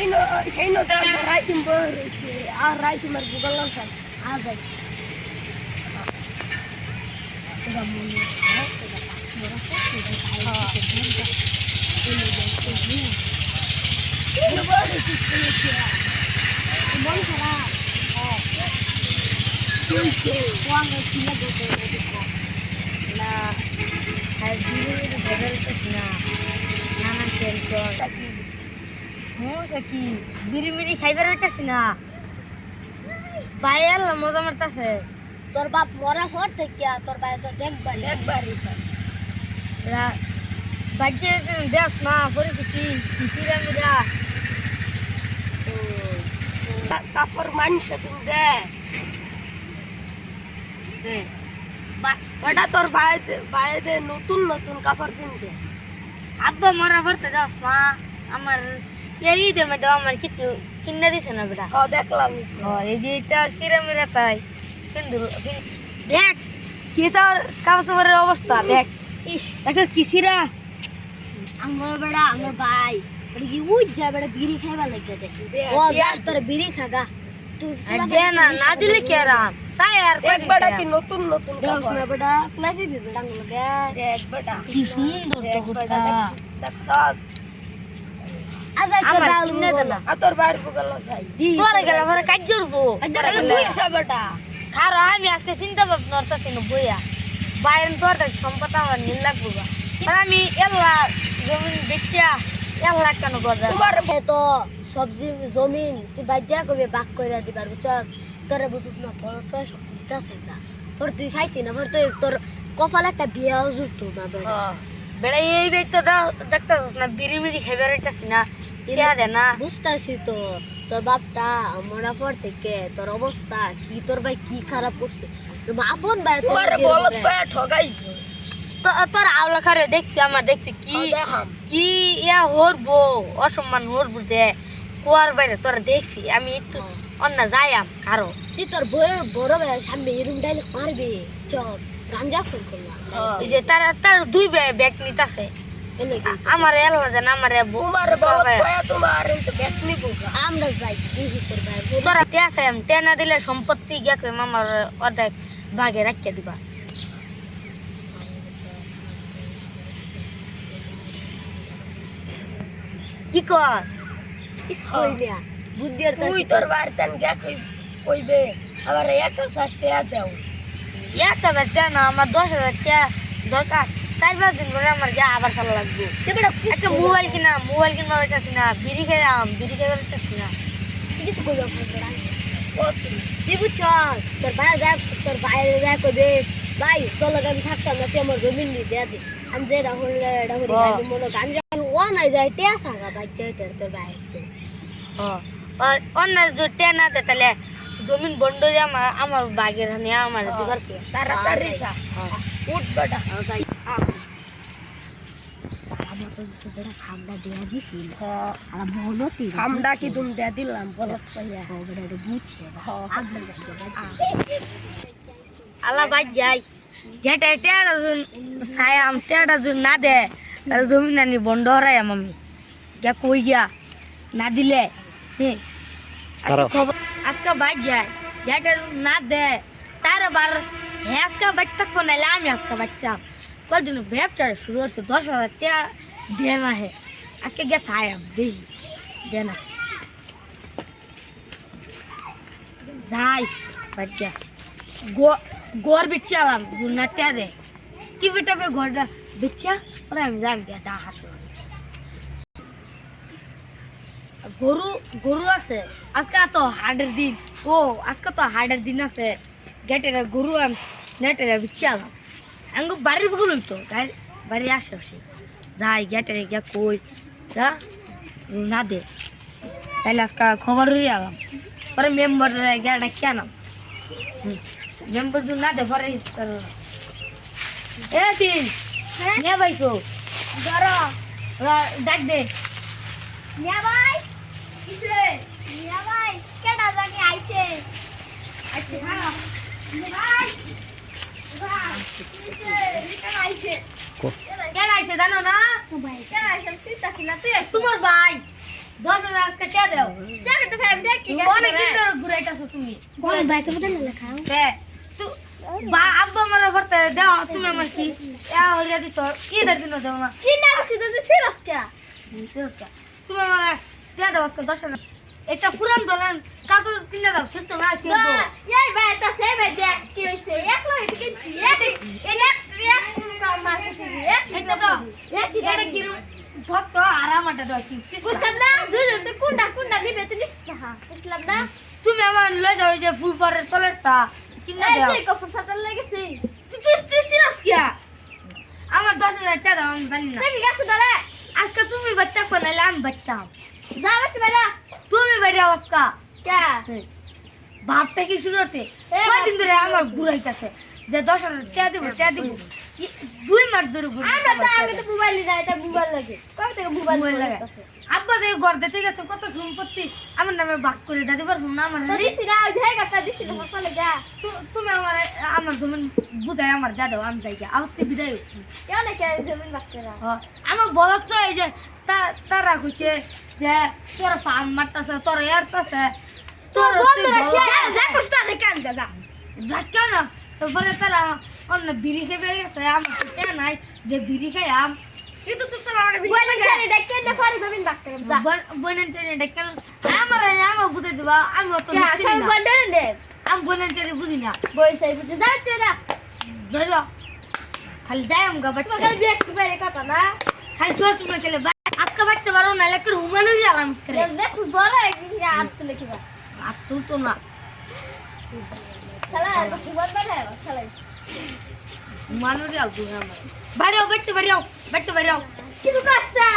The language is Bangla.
হেইনো হেইনো দে রাইটিম বই রইছে আর রাইটিম আর গুগল লাগাই আ যাই এটা মনে হয় এটা মোরা মন খারাপ কোয়াঙ্গ ছিল না আর বিড়ি বেরোতেছ না নানা টেনশন সমস্যা কি? বিড়ি মিড়ি খাইবার হইতেছি না। মজা মারতেছে। তোর বাপ মরা পর থেকে তোর বাইরে তো দেখবার একবারই বাচ্চা দেখ না পরিস্থিতি কিসিরা মিরা। কাপড় মানুষ তুমি দে। দে। বেটা তোর নতুন নতুন কাপড় কিনতে আব্বা মরা পড়তে যাস মা আমার এই ঈদের মধ্যে আমার কিছু কিনে দিছে না বেটা হ দেখলাম ও এই যে এটা সিরা মিরা তাই কিন্তু দেখ কি তোর কাপড়ের অবস্থা দেখ ইস দেখছিস কি সিরা আমার বেড়া আমার ভাই বেটা কি উজ যা বেটা বিড়ি খাইবা লাগে দে ও দিয়া যা তোর বিড়ি খাগা তুই আর দে না না দিলে কি আরাম তাই আর এক বেটা কি নতুন নতুন কাপড় না বেটা লাগি দি বেটা গুলো দে দেখ বেটা কি সুন্দর দেখ তো বেটা গোটা। দেখ সস আমি আজকে চিন্তা না বইয়া। বাইরে তোর সম্পদ আমার নীল লাগবো বা আর আমি এলা জমিন বেচা এক লাখ কেন তোমার তো সবজি জমিন তুই বাজ্যা কবে বাক করে দিবার বুঝছস? তোরে বুঝছিস না বড় তো দিতাছে না তোর তুই খাইতি না তোর তোর কপালে একটা বিয়াও জুটতো না বেটা বেড়া এই বেচ তো দেখতে না বিড়ি বিড়ি খাইবার হইতাছি না টিয়া না বুঝতেছি তো তোর বাপটা মরা পর থেকে তোর অবস্থা কি তোর ভাই কি খারাপ করছে? তোর আপন ভাই তোর বলত ভাই ঠগাই। তোর আওলা খারে দেখছি আমার দেখছি কি কি ইয়া হরবো অসম্মান হরবো দে কুয়ার বাইরে তোরা দেখছি আমি একটু অন্য যাইয়াম কারও। তুই তোর বড় বড় ভাই সামনে এরুম ডাইলে মারবি? চল গাঞ্জা খুন করলাম। যে তার তার দুই ব্যাগ নিতাছে। আমার এলো আমার তোমার তো নিবো আমরা যাই তোর দিলে সম্পত্তি গেছে আমার অর্ধেক ভাগে রাখিয়ে দিবা। কি কর? কইলিয়া বুদ্ধি আর তুই তোর বাড়িতে কই কইবে? এক দাও। এক হাজার টাকা না আমার দশ হাজার টাকা দরকার। চার পাঁচ দিন করে আমার যা আবার ভালো লাগবে। একটা মোবাইল কিনা মোবাইল কিনবা হইতাছি না বিড়ি খেয়ে আম বিড়ি খেয়ে হইতাছি না। কিছু কত তুই বুঝছস তোর ভাই যা তোর বাইরে যা কইবে ভাই তোর লগে আমি থাকতাম না তুই আমার জমিন নি দেয়া দে। আমি যে এটা হল এটা হল বাহ। ভাই মনে গাঞ্জা ও নাই যায় তে সাগা বাচ্চা এটা তোর ভাই আর অন্য যদি টেন না দেয় তাহলে জমিন বন্ধ যে আমার আমার বাগের হানি আমার দিবার তাড়াতাড়ি যা। উঠ বেটা। খামটা কি তুমি দেয়া দিলাম বলত পাইয়া বুঝছে আলা বাজ যাই যেটা টেটা সায়াম টেটা যদি না দে তাহলে জমিন আনি বন্ধ হরাইম আমি গিয়া কই গিয়া? না দিলে আজকে বাজ যায় যেটা না দে তার আবার হ্যাঁ আজকে বাজ থাকব নাহলে আমি আজকে বাচ্চাম কদিন ব্যবসা শুরু করছে দশ হাজার টাকা দে না হে আজকে গিয়া সায়াম দেখি দে না যাই বাচ্চা গোর বিচ্ছে আলাম গুনাটা দে টিপে টাপে ঘরটা বিচ্ছা ওরা আমি যাই গেটা হাসো গরু গরু আছে আজকে তো হাটের দিন ও আজকে তো হাটের দিন আছে গেটের গরু আন নেটের বিচ্ছে আলাম। আঙ্গু বাড়ির বগুল তো গাড়ি বাড়ি আসে আসে যাই গেটের গিয়া কই যা না দে। তাইলে আজকে খবর হয়ে আলাম। পরে মেম্বার গেটা কেন মেম্বার না দে পরে এ তিন নে ভাই তো ধরো। ডাক দে। মিয়া ভাই কিসরে মিয়া ভাই কেডা জানি আইছে। আচ্ছা হ্যাঁ। ভাই। জানো না তোমার ভাই দশ হাজার কে দেও টাকা তো কি অনেক ঘুরাইতেছো তুমি দে তু বা আব্বা আমার ভরতে দাও তুমি আমার কি এ হলিয়া দিছ ঈদের দিন দেও না কি না করছিস তুই সিরিয়াস কে তুমি আমার কে দাও আজকে দশ এটা পুরান দলেন কাপড় কিনে দাও সে তো না কি বা এই ভাই তো সে ভাই দেখ কি হইছে এক লগে কিনছি এক এক এক কাম মাসে দিবি এক এটা তো এটা কিরম শক্ত আরাম আটা দাও কি বুঝলাম না দুজন তো কোনটা কোনটা নিবে তুই নিস না বুঝলাম না আমার লয়ে যাও এই যে ফুল পরের তলেরটা কিনে এই দাও যে কফর সাথে লেগেছি তুই তুই তুই সিরিয়াস কিয়া আমার দশ হাজার টাকা দাও আমি জানি আজকে তুমি বাচ্চা কো নাইলে আমি বাচ্চাম যা তুমি বাইরে আজকা কে ধরে আমার ঘুরাইতেছে। যে দশ হাজার টাকা দিব টাকা দিব। দুই মাস ধরে আমরা তো আমি তো মোবাইল যাই এটা মোবাইল লাগে। কবে থেকে মোবাইল লাগে। আব্বা দেখে ঘর দিতে গেছে কত সম্পত্তি আমার নামে ভাগ করে দিতে পারব না আমার তো দিছি না ওই জায়গা তা দিছি না মশলা যা। তুমি আমার আমার জমিন বুঝাই আমার যা দাও আমি তুই বিদায় হইছি। কেউ না কে জমিন বাক করা আমার বলত তো এই যে তারা কইছে যে তোর ফার্ম মারতাছে তোর এরতাছে তোর বন্ধুরা যা কষ্ট দেখে আন যা। যা কেন? বলে তারা অন্য বিড়ি খেয়ে বেরিয়ে গেছে আমার তো নাই যে বিড়ি খাই আম কিন্তু তুই তোর অনেক বিড়ি বলে জানি দেখে না পরে জমিন বাক করে যা। বনেন চেনে ডেকে আমার আমার বুঝে দিবা আমি অত সব না। আমি বনেন চেনে বুঝি না। বই চাই বুঝে যাচ্ছে না ধরো। খালি যাই আমি গা বাচ্চা তোমাকে বিয়ে করে কথা না? খালি ছোট তুমি খেলে আজকে বাচ্চা পারো না লেখের হুমানো গেলাম করে দেখ বড় একদিন হাত তুলে কিবা আর তুলতো না। আমার বাড়িও বাচ্চা বাড়িও বাচ্চা বাড়িও কিছু কাজটা